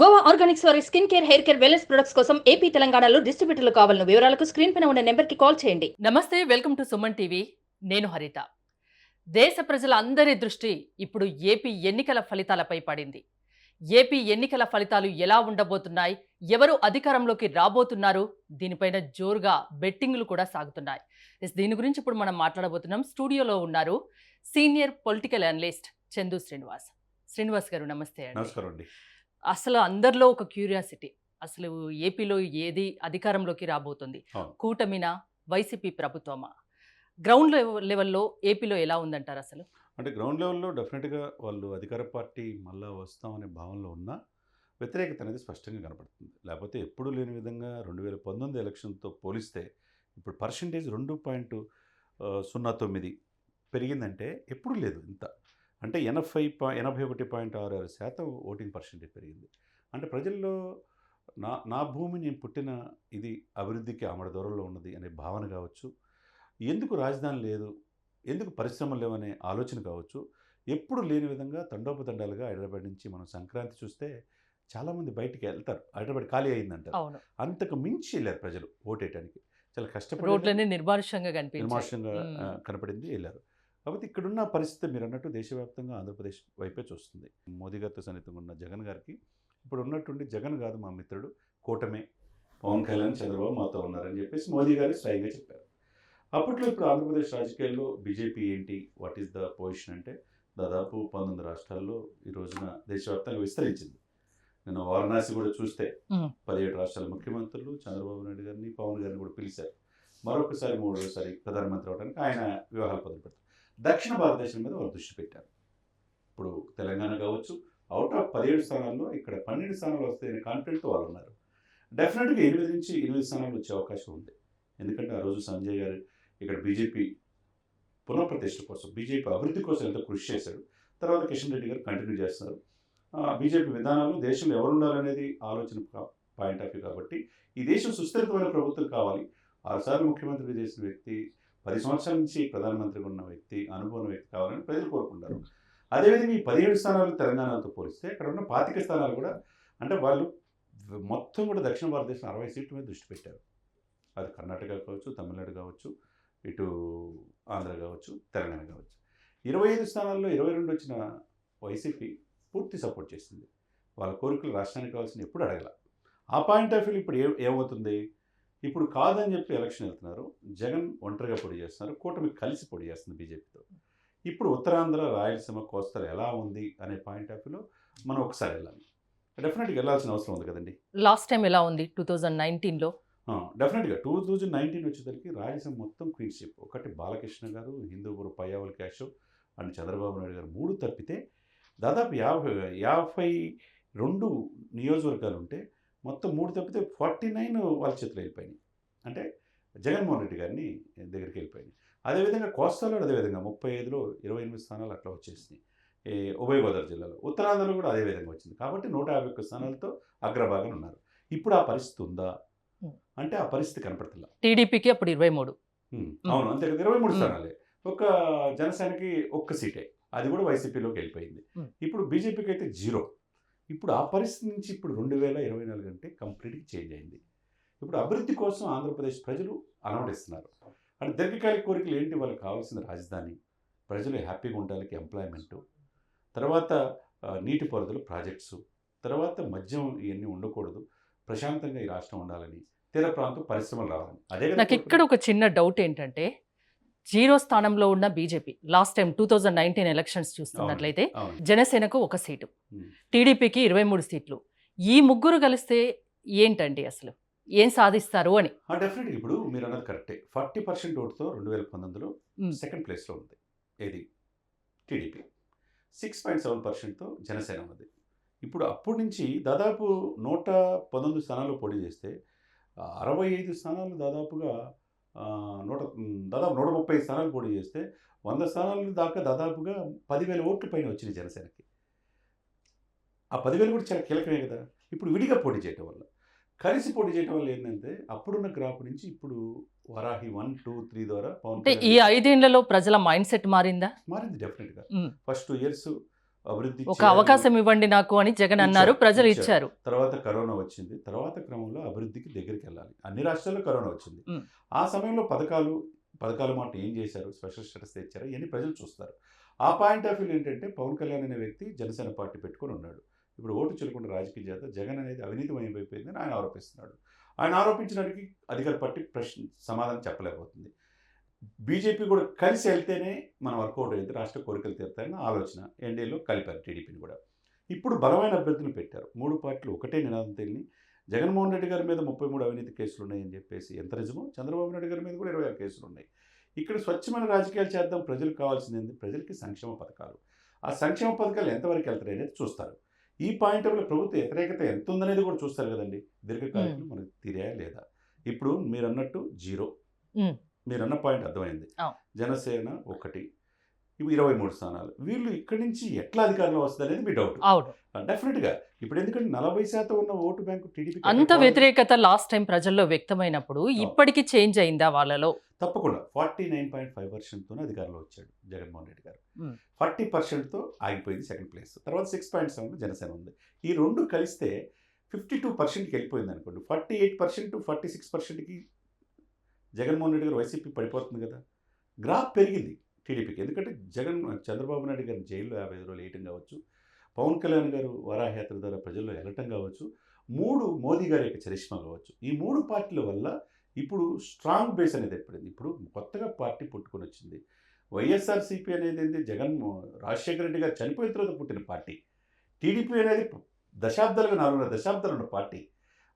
Goa organics వారి skin care hair care wellness products కోసం AP తెలంగాణలో డిస్ట్రిబ్యూటర్లు కావాలను వివరాలకు స్క్రీన్ పైన ఉన్న నెంబర్కి కాల్ చేయండి. నమస్తే వెల్కమ్ టు సుమన్ టీవీ. నేను హరిత. దేశ ప్రజల అందరి దృష్టి ఇప్పుడు ఏపీ ఎన్నికల ఫలితాలపై పడింది. ఏపీ ఎన్నికల ఫలితాలు ఎలా ఉండబోతున్నాయి ఎవరు అధికారంలోకి రాబోతున్నారు దీనిపైన జోరుగా బెట్టింగ్లు కూడా సాగుతున్నాయి. దీని గురించి ఇప్పుడు మనం మాట్లాడబోతున్నాం. స్టూడియోలో ఉన్నారు senior political analyst Chandu Srinivas. Srinivas garu నమస్తే అండి. నమస్కారం అండి. అసలు అందరిలో ఒక క్యూరియాసిటీ. అసలు ఏపీలో ఏది అధికారంలోకి రాబోతుంది. కూటమినా వైసీపీ ప్రభుత్వమా? గ్రౌండ్ లెవ- లెవెల్లో ఏపీలో ఎలా ఉందంటారు అసలు? అంటే గ్రౌండ్ లెవెల్లో డెఫినెట్గా వాళ్ళు అధికార పార్టీ మళ్ళా వస్తామనే భావనలో ఉన్న వ్యతిరేకత అనేది స్పష్టంగా కనపడుతుంది. లేకపోతే ఎప్పుడూ లేని విధంగా రెండు వేల పంతొమ్మిది ఎలక్షన్తో పోలిస్తే ఇప్పుడు పర్సంటేజ్ రెండు పాయింట్ సున్నా తొమ్మిది పెరిగిందంటే ఎప్పుడూ లేదు ఇంత. అంటే ఎనభై పా ఎనభై ఒకటి పాయింట్ ఆరు ఆరు శాతం ఓటింగ్ పర్సంటేజ్ పెరిగింది. అంటే ప్రజల్లో నా నా భూమి నేను పుట్టిన ఇది అభివృద్ధికి ఆమడ దూరంలో ఉన్నది అనే భావన కావచ్చు. ఎందుకు రాజధాని లేదు? ఎందుకు పరిశ్రమలు లేవనే ఆలోచన కావచ్చు. ఎప్పుడు లేని విధంగా తండోపతండాలుగా హైదరాబాద్ నుంచి మనం సంక్రాంతి చూస్తే చాలామంది బయటికి వెళ్తారు. హైదరాబాద్ ఖాళీ అయిందంటారు. అవును. అంతకు మించి వెళ్ళారు ప్రజలు ఓటేయడానికి చాలా కష్టపడి నిర్మాషంగా. ఆ, కనపడింది వెళ్ళారు. కాబట్టి ఇక్కడున్న పరిస్థితి మీరు అన్నట్టు దేశవ్యాప్తంగా ఆంధ్రప్రదేశ్ వైపే చూస్తుంది. మోదీ గారితో సన్నిహితంగా ఉన్న జగన్ గారికి ఇప్పుడు ఉన్నటువంటి జగన్ కాదు మా మిత్రుడు కూటమే. పవన్ కళ్యాణ్ చంద్రబాబు మాతో ఉన్నారని చెప్పేసి మోదీ గారు స్వయంగా చెప్పారు. అప్పట్లో ఇప్పుడు ఆంధ్రప్రదేశ్ రాజకీయాల్లో బీజేపీ ఏంటి? వాట్ ఈస్ ద పొజిషన్ అంటే దాదాపు పంతొమ్మిది రాష్ట్రాల్లో ఈ రోజున దేశవ్యాప్తంగా విస్తరించింది. నేను వారణాసి కూడా చూస్తే. పదిహేడు రాష్ట్రాల ముఖ్యమంత్రులు చంద్రబాబు నాయుడు గారిని పవన్ గారిని కూడా పిలిచారు. మరొకసారి మూడోసారి ప్రధానమంత్రి అవడానికి ఆయన వివాహాలు మొదలు పెడతారు దక్షిణ భారతదేశం మీద వాళ్ళు దృష్టి పెట్టారు. ఇప్పుడు తెలంగాణ కావచ్చు అవుట్ ఆఫ్ పదిహేడు స్థానాల్లో ఇక్కడ పన్నెండు స్థానాలు వస్తాయనే కాన్ఫిడెంట్ వాళ్ళు ఉన్నారు. డెఫినెట్గా ఎనిమిది నుంచి ఎనిమిది స్థానాలు వచ్చే అవకాశం ఉంది. ఎందుకంటే ఆ రోజు సంజయ్ గారు ఇక్కడ బీజేపీ పునఃప్రతిష్ఠ కోసం బీజేపీ అభివృద్ధి కోసం ఎంతో కృషి చేశాడు. తర్వాత కిషన్ రెడ్డి గారు కంటిన్యూ చేస్తున్నారు బీజేపీ విధానాలు దేశంలో ఎవరు ఉండాలనేది ఆలోచన పాయింట్ ఆఫ్ వ్యూ కాబట్టి ఈ దేశం సుస్థిరమైన ప్రభుత్వం కావాలి. ఆరుసార్లు ముఖ్యమంత్రిగా చేసిన వ్యక్తి పది సంవత్సరాల నుంచి ప్రధానమంత్రిగా ఉన్న వ్యక్తి అనుభవం వ్యక్తి కావాలని ప్రజలు కోరుకుంటారు. అదేవిధంగా ఈ పదిహేడు స్థానాలు తెలంగాణతో పోలిస్తే అక్కడ ఉన్న పాతిక స్థానాలు కూడా అంటే వాళ్ళు మొత్తం కూడా దక్షిణ భారతదేశం అరవై సీట్ల మీద దృష్టి పెట్టారు. అది కర్ణాటక కావచ్చు తమిళనాడు కావచ్చు ఇటు ఆంధ్ర కావచ్చు తెలంగాణ కావచ్చు. ఇరవై ఐదు స్థానాల్లో ఇరవై రెండు వచ్చిన వైసీపీ పూర్తి సపోర్ట్ చేసింది. వాళ్ళ కోరికలు రాష్ట్రానికి కావాల్సిన ఎప్పుడు అడగల. ఆ పాయింట్ ఆఫ్ వ్యూ ఇప్పుడు ఏ ఏమవుతుంది? ఇప్పుడు కాదని చెప్పి ఎలక్షన్ వెళ్తున్నారు. జగన్ ఒంటరిగా పొడి చేస్తున్నారు. కూటమి కలిసి పొడి చేస్తుంది బీజేపీతో. ఇప్పుడు ఉత్తరాంధ్ర రాయలసీమ కోస్తల ఎలా ఉంది అనే పాయింట్ ఆఫ్ వ్యూలో మనం ఒకసారి వెళ్ళాలి. డెఫినెట్గా వెళ్ళాల్సిన అవసరం ఉంది కదండి. లాస్ట్ టైం ఎలా ఉంది? టూ థౌజండ్ నైన్టీన్లో డెఫినెట్గా టూ థౌజండ్ నైన్టీన్ వచ్చేసరికి రాయలసీమ మొత్తం క్వీన్షిప్ ఒకటి బాలకృష్ణ గారు హిందూపురం పయ్యావల్ క్యాష్ అండ్ చంద్రబాబు నాయుడు గారు మూడు తప్పితే దాదాపు యాభై యాభై రెండు నియోజకవర్గాలు ఉంటే మొత్తం మూడు తప్పితే ఫార్టీ నైన్ వాళ్ళ చేతిలో వెళ్ళిపోయినాయి. అంటే జగన్మోహన్ రెడ్డి గారిని దగ్గరికి వెళ్ళిపోయినాయి. అదేవిధంగా కోస్తాలో అదేవిధంగా ముప్పై ఐదులో ఇరవై ఎనిమిది స్థానాలు అట్లా వచ్చేసినాయి. ఉభయ గోదావరి జిల్లాలో. ఉత్తరాంధ్రలో కూడా అదే విధంగా వచ్చింది. కాబట్టి నూట యాభై ఒక్క స్థానాలతో అగ్రభాగం ఉన్నారు. ఇప్పుడు ఆ పరిస్థితి ఉందా. అంటే ఆ పరిస్థితి కనపడుతుందా టీడీపీకి అప్పుడు ఇరవై మూడు. అవును అంతే కదా. ఇరవై మూడు. స్థానాలే. ఒక జనసేనకి ఒక్క సీటే. అది కూడా వైసీపీలోకి వెళ్ళిపోయింది. ఇప్పుడు బీజేపీకి అయితే జీరో. ఇప్పుడు ఆ పరిస్థితి నుంచి ఇప్పుడు రెండు వేల ఇరవై నాలుగు అంటే కంప్లీట్గా చేంజ్ అయింది. ఇప్పుడు అభివృద్ధి కోసం ఆంధ్రప్రదేశ్ ప్రజలు అలవడిస్తున్నారు అంటే దీర్ఘకాలిక కోరికలు ఏంటి? వాళ్ళకి కావాల్సిన రాజధాని. ప్రజలు హ్యాపీగా ఉండడానికి ఎంప్లాయ్మెంటు తర్వాత నీటిపారుదల ప్రాజెక్ట్స్. తర్వాత మద్యం ఇవన్నీ ఉండకూడదు. ప్రశాంతంగా ఈ రాష్ట్రం ఉండాలని తీర ప్రాంతం పరిశ్రమలు రావాలి. అదే నాకు ఇక్కడ ఒక చిన్న డౌట్ ఏంటంటే జీరో స్థానంలో ఉన్న BJP. Last time two thousand nineteen elections చూస్తున్నట్లయితే జనసేనకు ఒక సీటు. టీడీపీకి ఇరవై మూడు సీట్లు. ఈ ముగ్గురు కలిస్తే ఏంటండి అసలు? ఏం సాధిస్తారు అని. డెఫినెట్గా ఇప్పుడు మీరు అన్నది కరెక్టే. ఫార్టీ పర్సెంట్ ఓటుతో రెండు వేల పంతొమ్మిదిలో మ్మ్. సెకండ్ ప్లేస్లో ఉంది. ఏది? టీడీపీ. సిక్స్ పాయింట్ సెవెన్ పర్సెంట్తో జనసేన ఉన్నది. ఇప్పుడు అప్పటి నుంచి దాదాపు నూట పంతొమ్మిది స్థానాల్లో పోటీ చేస్తే అరవై ఐదు స్థానాలు దాదాపుగా నూట దాదాపు నూట ముప్పై స్థానాలు పోటీ చేస్తే వంద స్థానాల దాకా దాదాపుగా పదివేల ఓట్ల పైన వచ్చినాయి జనసేనకి. ఆ పదివేలు కూడా చాలా కీలకమే కదా. ఇప్పుడు విడిగా పోటీ చేయటం వల్ల. కలిసి పోటీ చేయడం వల్ల ఏంటంటే అప్పుడున్న గ్రాఫ్ నుంచి ఇప్పుడు వరాహి వన్ టూ త్రీ ద్వారా ఈ ఐదేళ్ళలో ప్రజల మైండ్ సెట్ మారిందా? మారింది డెఫినెట్గా. ఫస్ట్ టూ ఇయర్స్ అభివృద్ధి ఒక అవకాశం ఇవ్వండి నాకు అని జగన్ అన్నారు ప్రజలు ఇచ్చారు. తర్వాత కరోనా వచ్చింది. తర్వాత క్రమంలో అభివృద్ధికి దగ్గరికి వెళ్ళాలి. అన్ని రాష్ట్రాల్లో కరోనా వచ్చింది. ఆ సమయంలో పథకాలు పథకాల మాట ఏం చేశారు? స్పెషల్ స్టేటస్ తెచ్చారు? ఇవన్నీ ప్రజలు చూస్తారు. ఆ పాయింట్ ఆఫ్ వ్యూ ఏంటంటే పవన్ కళ్యాణ్ అనే వ్యక్తి జనసేన పార్టీ పెట్టుకొని ఉన్నాడు. ఇప్పుడు ఓటు చెల్లుకుంటే రాజకీయ చేత జగన్ అనేది అవినీతిమయమైపోయిందని ఆయన ఆరోపిస్తున్నాడు. ఆయన ఆరోపించడానికి అధికార పార్టీ ప్రశ్న సమాధానం చెప్పలేకపోతుంది. బీజేపీ కూడా కలిసి వెళ్తేనే మన వర్కౌట్ అయింది రాష్ట్ర కోరికలు తీరుతాయని ఆలోచన ఎన్డీఏలో కలిపారు టీడీపీని కూడా. ఇప్పుడు బలమైన అభ్యర్థులు పెట్టారు. మూడు పార్టీలు ఒకటే నినాదం తెలిని జగన్మోహన్ రెడ్డి గారి మీద ముప్పై మూడు అవినీతి కేసులు ఉన్నాయని చెప్పేసి ఎంత నిజమో చంద్రబాబు నాయుడు గారి మీద కూడా ఇరవై ఆరు కేసులు ఉన్నాయి. ఇక్కడ స్వచ్ఛమైన రాజకీయాలు చేద్దాం ప్రజలకు కావాల్సింది ఏంది ప్రజలకి సంక్షేమ పథకాలు. ఆ సంక్షేమ పథకాలు ఎంతవరకు వెళ్తాయి అనేది చూస్తారు. ఈ పాయింట్ ఆఫ్ ప్రభుత్వ వ్యతిరేకత ఎంత ఉందనేది కూడా చూస్తారు కదండి. దీర్ఘకాలికంలో మనకు తీరాయా లేదా? ఇప్పుడు మీరు అన్నట్టు జీరో. మీరు అన్న పాయింట్ అర్థమైంది. జనసేన ఒకటి ఇవి ఇరవై మూడు స్థానాలు. వీళ్ళు ఇక్కడి నుంచి ఎట్లా అధికారంలో వస్తుంది అనేది మీ డౌట్. అవును. డెఫినెట్గా. ఇప్పుడు ఎందుకంటే నలభై శాతం ఉన్న ఓటు బ్యాంకు టీడీపీ అంత వ్యతిరేకత లాస్ట్ టైం ప్రజల్లో వ్యక్తమైనప్పుడు ఇప్పటికి చేంజ్ అయిందా వాళ్ళలో? తప్పకుండా. ఫార్టీ నైన్ పాయింట్ ఫైవ్ పర్సెంట్తోనే అధికారంలో వచ్చాడు జగన్మోహన్ రెడ్డి గారు. ఫార్టీ పర్సెంట్తో ఆగిపోయింది సెకండ్ ప్లేస్. తర్వాత సిక్స్ పాయింట్ సెవెన్ జనసేన ఉంది. ఈ రెండు కలిస్తే ఫిఫ్టీ టూ పర్సెంట్కి వెళ్ళిపోయింది అనుకోండి forty eight percent forty six పర్సెంట్కి జగన్మోహన్ రెడ్డి గారు వైసీపీ పడిపోతుంది కదా. గ్రాఫ్ పెరిగింది టీడీపీకి. ఎందుకంటే జగన్ చంద్రబాబు నాయుడు గారు జైల్లో యాభై ఐదు రోజులు వేయటం కావచ్చు పవన్ కళ్యాణ్ గారు వరాహయాత్ర ద్వారా ప్రజల్లో వెళ్ళటం కావచ్చు మూడు మోదీ గారి యొక్క చరిష్మా కావచ్చు. ఈ మూడు పార్టీల వల్ల ఇప్పుడు స్ట్రాంగ్ బేస్ అనేది ఏర్పడింది. ఇప్పుడు కొత్తగా పార్టీ పుట్టుకొని వచ్చింది. వైఎస్ఆర్సీపీ అనేది ఏంటి జగన్ రాజశేఖర రెడ్డి గారు చనిపోయిన తర్వాత పుట్టిన పార్టీ. టీడీపీ అనేది దశాబ్దాలుగా నాలుగున్నర దశాబ్దాలు ఉన్న పార్టీ.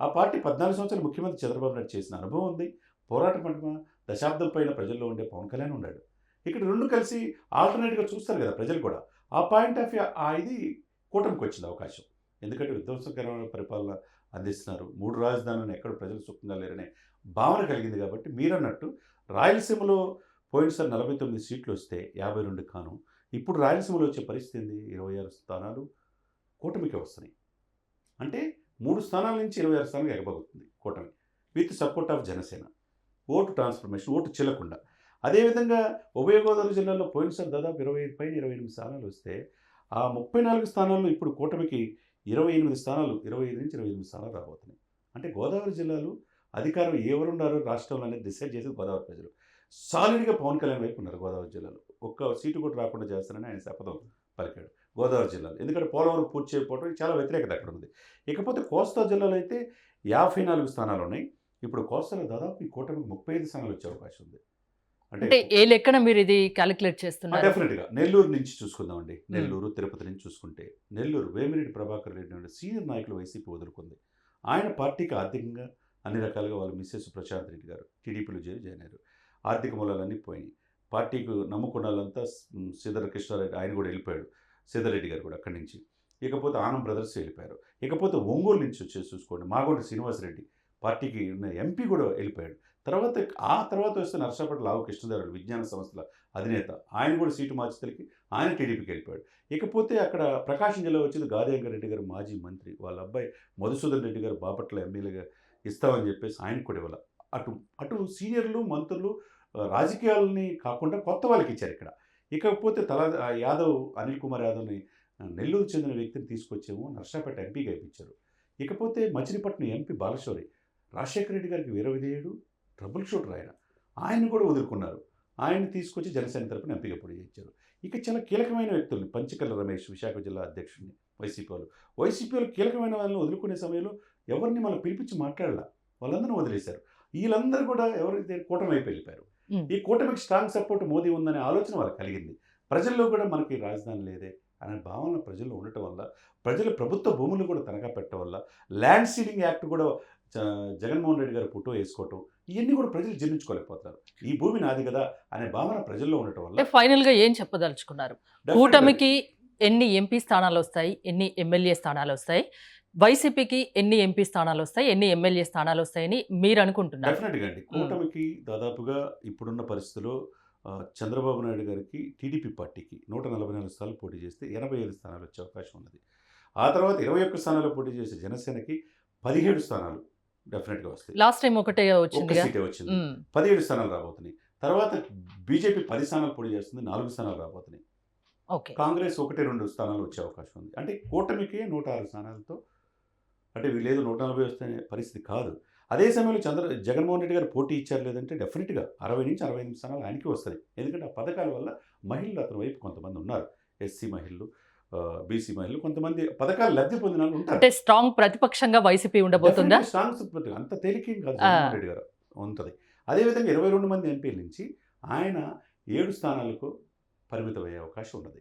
ఆ పార్టీ పద్నాలుగు సంవత్సరాలు ముఖ్యమంత్రి చంద్రబాబు నాయుడు చేసిన అనుభవం ఉంది. పోరాట పడమ దశాబ్దం పైన ప్రజల్లో ఉండే పవన్ కళ్యాణ్ ఉన్నాడు. ఇక్కడ రెండు కలిసి ఆల్టర్నేట్గా చూస్తారు కదా ప్రజలు కూడా. ఆ పాయింట్ ఆఫ్ వ్యూ ఆ ఇది కూటమికి వచ్చింది అవకాశం. ఎందుకంటే విధ్వంసకరమైన పరిపాలన అందిస్తున్నారు. మూడు రాజధానులను ఎక్కడ ప్రజలు సుఖంగా లేరనే భావన కలిగింది కాబట్టి మీరన్నట్టు రాయలసీమలో పోయినసారి నలభై తొమ్మిది సీట్లు వస్తే యాభై రెండు కాను. ఇప్పుడు రాయలసీమలో వచ్చే పరిస్థితి ఏంది? ఇరవై ఆరు స్థానాలు కూటమికి వస్తున్నాయి. అంటే మూడు స్థానాల నుంచి ఇరవై ఆరు స్థానాలు ఎగబగుతుంది కూటమి. With support of Janasena. Vote transformation vote చెల్లకుండా. అదేవిధంగా ఉభయ గోదావరి జిల్లాలో పోయినసారి దాదాపు ఇరవై ఐదు పైన ఇరవై ఎనిమిది స్థానాలు వస్తే ఆ ముప్పై నాలుగు స్థానాల్లో ఇప్పుడు కూటమికి ఇరవై ఎనిమిది స్థానాలు ఇరవై ఐదు నుంచి ఇరవై ఎనిమిది స్థానాలు రాబోతున్నాయి. అంటే గోదావరి జిల్లాలో అధికారం ఎవరున్నారో రాష్ట్రంలో అనేది డిసైడ్ చేసేది గోదావరి ప్రజలు. సాలిడ్గా పవన్ కళ్యాణ్ వైపు ఉన్నారు గోదావరి జిల్లాలో. ఒక్క సీటు కూడా రాకుండా చేస్తానని ఆయన శపథం పలికాడు గోదావరి జిల్లాలో. ఎందుకంటే పోలవరం పూర్తి చేయకపోవడం చాలా వ్యతిరేకత అక్కడ ఉంది ఇకపోతే కోస్తా జిల్లాలో అయితే యాభై నాలుగు స్థానాలు ఉన్నాయి. ఇప్పుడు కోస్తాలో దాదాపు ఈ కూటమికి ముప్పై ఐదు స్థానాలు వచ్చే అవకాశం ఉంది. అంటే ఏ లెక్కన మీరు ఇది క్యాలిక్యులేట్ చేస్తున్నారు? డెఫినెట్గా నెల్లూరు నుంచి చూసుకుందామండి. నెల్లూరు తిరుపతి నుంచి చూసుకుంటే నెల్లూరు వేమిరెడ్డి ప్రభాకర్ రెడ్డి అనే సీనియర్ నాయకులు వైసీపీ వదులుకుంది. ఆయన పార్టీకి ఆర్థికంగా అన్ని రకాలుగా వాళ్ళ మిస్సెస్ ప్రశాంత్ రెడ్డి గారు టీడీపీలో చేరి జాయిన్ అయ్యారు ఆర్థిక మూలాలన్నీ పోయినాయి. పార్టీకి నమ్ముకున్న వాళ్ళంతా కృష్ణారెడ్డి ఆయన కూడా వెళ్ళిపోయాడు. సీతారెడ్డి గారు కూడా అక్కడి నుంచి. ఇకపోతే ఆనం బ్రదర్స్ వెళ్ళిపోయారు. ఇకపోతే ఒంగోలు నుంచి వచ్చేసి చూసుకోండి. మాగొండ శ్రీనివాసరెడ్డి పార్టీకి ఉన్న ఎంపీ కూడా వెళ్ళిపోయాడు. తర్వాత ఆ తర్వాత వస్తే నర్సాపేట లావు కృష్ణదేవరాయలు విజ్ఞాన సంస్థల అధినేత. ఆయన కూడా సీటు మార్చితలకి ఆయన టీడీపీకి వెళ్ళిపోయాడు. ఇకపోతే అక్కడ ప్రకాశం జిల్లా వచ్చింది గాదేంకర్ రెడ్డి గారు మాజీ మంత్రి. వాళ్ళ అబ్బాయి మధుసూదన్ రెడ్డి గారు బాపట్ల ఎమ్మెల్యేగా ఇస్తామని చెప్పేసి ఆయన కూడా ఇవ్వాలి. అటు అటు సీనియర్లు మంత్రులు రాజకీయాలని కాకుండా కొత్త వాళ్ళకి ఇచ్చారు ఇక్కడ. ఇకపోతే తల యాదవ్ అనిల్ కుమార్ యాదవ్ని నెల్లూరు చెందిన వ్యక్తిని తీసుకొచ్చేమో నర్సాపేట ఎంపీగా ఇప్పించారు. ఇకపోతే మచిలీపట్నం ఎంపీ బాలశౌరి. రాజశేఖర రెడ్డి గారికి వీర విధేయుడు ట్రబుల్ షూటర్ ఆయన. ఆయన కూడా వదులుకున్నారు. ఆయన తీసుకొచ్చి జనసేన తరపున ఎంపీగా పోటీ చేయించారు. ఇక చాలా కీలకమైన వ్యక్తుల్ని పంచకల్ల రమేష్ విశాఖ జిల్లా అధ్యక్షుడిని వైసీపీ వాళ్ళు. వైసీపీ వాళ్ళు కీలకమైన వాళ్ళని వదులుకునే సమయంలో ఎవరిని మనం పిలిపించి మాట్లాడాల? వాళ్ళందరూ వదిలేశారు. వీళ్ళందరూ కూడా ఎవరైతే కూటమి వైపు వెళ్ళిపోయారు. ఈ కూటమికి స్ట్రాంగ్ సపోర్ట్ మోదీ ఉందనే ఆలోచన వాళ్ళకి కలిగింది. ప్రజల్లో కూడా మనకి రాజధాని లేదే అనే భావన ప్రజల్లో ఉండటం వల్ల ప్రజలు ప్రభుత్వ భూములు కూడా తనఖా పెట్టడం వల్ల ల్యాండ్ సీలింగ్ యాక్ట్ కూడా జగన్మోహన్ రెడ్డి గారు ఫోటో వేసుకోవటం ఇవన్నీ కూడా ప్రజలు జీర్ణించుకోలేకపోతారు ఈ భూమి నాది కదా అనే భావన ప్రజల్లో ఉండటం వల్ల ఫైనల్గా ఏం చెప్పదలుచుకున్నారు? కూటమికి ఎన్ని ఎంపీ స్థానాలు వస్తాయి ఎన్ని ఎమ్మెల్యే స్థానాలు వస్తాయి వైసీపీకి ఎన్ని ఎంపీ స్థానాలు వస్తాయి ఎన్ని ఎమ్మెల్యే స్థానాలు వస్తాయని మీరు అనుకుంటున్నారు? డెఫినెట్గా అండి. కూటమికి దాదాపుగా ఇప్పుడున్న పరిస్థితిలో ఆ, చంద్రబాబు నాయుడు గారికి టీడీపీ పార్టీకి నూట నలభై నాలుగు స్థానాలు పోటీ చేస్తే ఎనభై ఐదు స్థానాలు వచ్చే అవకాశం ఉన్నది. ఆ తర్వాత ఇరవై ఒక్క స్థానాలు పోటీ చేసే జనసేనకి పదిహేడు స్థానాలు. డెఫినెట్గా వస్తాయి. లాస్ట్ టైం ఒకటే ఒక్క వచ్చిందిగా సీటే వచ్చింది. పదిహేడు స్థానాలు రాబోతున్నాయి. తర్వాత బీజేపీ పది స్థానాలు పోటీ చేస్తుంది నాలుగు స్థానాలు రాబోతున్నాయి. ఓకే. కాంగ్రెస్ ఒకటి రెండు స్థానాలు వచ్చే అవకాశం ఉంది. అంటే కూటమికే నూట ఆరు స్థానాలతో అంటే వీళ్ళు నూట నలభై వస్తే పరిస్థితి కాదు. అదే సమయంలో చంద్ర జగన్మోహన్ రెడ్డి గారు పోటీ ఇచ్చారు లేదంటే డెఫినెట్గా అరవై నుంచి అరవై ఎనిమిది స్థానాలు ఆయనకి వస్తాయి. ఎందుకంటే ఆ పథకాల వల్ల మహిళలు అతని వైపు కొంతమంది ఉన్నారు. ఎస్సీ మహిళలు బీసీ మహిళలు కొంతమంది పథకాలు లబ్ధి పొందిన వాళ్ళు ఉంటారు. అంటే స్ట్రాంగ్ ప్రతిపక్షంగా వైసీపీ ఉండబోతుందా? Support. అంత తేలికేం కాదు రెడ్డి గారు. ఉంటుంది. అదేవిధంగా ఇరవై రెండు మంది ఎంపీల నుంచి ఆయన ఏడు స్థానాలకు పరిమితం అయ్యే అవకాశం ఉన్నది.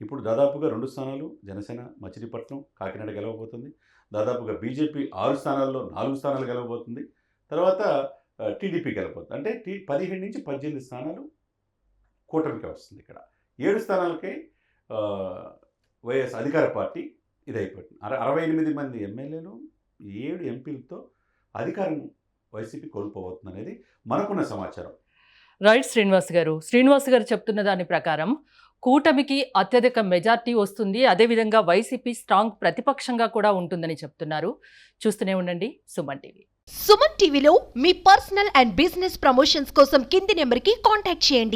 ఇప్పుడు దాదాపుగా రెండు స్థానాలు జనసేన మచిలీపట్నం కాకినాడ గెలవబోతుంది. దాదాపుగా బీజేపీ ఆరు స్థానాల్లో నాలుగు స్థానాలు గెలవబోతుంది. తర్వాత టీడీపీ గెలవబోతుంది. అంటే టీ పదిహేడు నుంచి పద్దెనిమిది స్థానాలు కూటమికి వస్తుంది ఇక్కడ. ఏడు స్థానాలకే వైఎస్ అధికార పార్టీ ఇదైపోతుంది అర అరవై ఎనిమిది మంది ఎమ్మెల్యేలు ఏడు ఎంపీలతో అధికారం వైసీపీ కోల్పోబోతుంది అనేది మనకున్న సమాచారం. రైట్ శ్రీనివాస్ గారు. శ్రీనివాస్ గారు చెప్తున్న దాని ప్రకారం కూటమికి అత్యధిక మెజార్టీ వస్తుంది. అదేవిధంగా వైసీపీ స్ట్రాంగ్ ప్రతిపక్షంగా కూడా ఉంటుందని చెప్తున్నారు. చూస్తూనే ఉండండి సుమన్ టీవీ. సుమన్ టీవీలో మీ పర్సనల్ అండ్ బిజినెస్ ప్రమోషన్స్ కోసం కింది నెంబర్కి కాంటాక్ట్ చేయండి.